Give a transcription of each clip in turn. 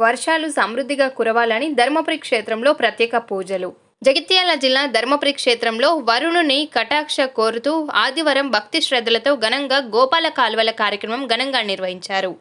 వర్షాలు సమృద్ధిగా కురవాలని ధర్మపురి క్షేత్రంలో ప్రత్యేక పూజలు. జగిత్యాల జిల్లా ధర్మపురి క్షేత్రంలో వరుణుని కటాక్ష కోరుతూ ఆదివారం భక్తి శ్రద్ధలతో ఘనంగా గోపాల కాల్వల కార్యక్రమం ఘనంగా నిర్వహించారు.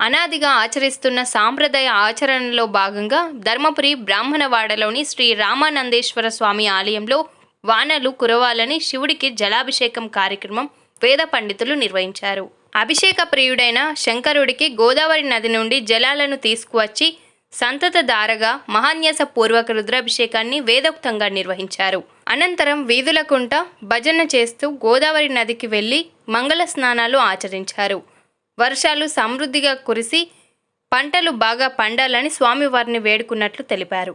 అనాదిగా ఆచరిస్తున్న సాంప్రదాయ ఆచరణలో భాగంగా ధర్మపురి బ్రాహ్మణవాడలోని శ్రీ రామానందేశ్వర స్వామి ఆలయంలో వానలు కురవాలని శివుడికి జలాభిషేకం కార్యక్రమం వేద పండితులు నిర్వహించారు. అభిషేక ప్రియుడైన శంకరుడికి గోదావరి నది నుండి జలాలను తీసుకువచ్చి సంతత దారగా మహాన్యాస పూర్వక రుద్రాభిషేకాన్ని వేదోక్తంగా నిర్వహించారు. అనంతరం వీధులకుంట భజన చేస్తూ గోదావరి నదికి వెళ్ళి మంగళ స్నానాలు ఆచరించారు. వర్షాలు సమృద్ధిగా కురిసి పంటలు బాగా పండాలని స్వామివారిని వేడుకున్నట్లు తెలిపారు.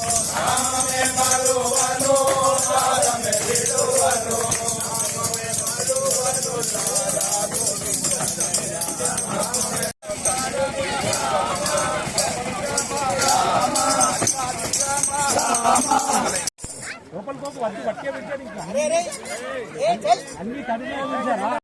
పోకు వద్దు పట్టుకే పెట్టాను ఇంకా. అన్ని తడిగా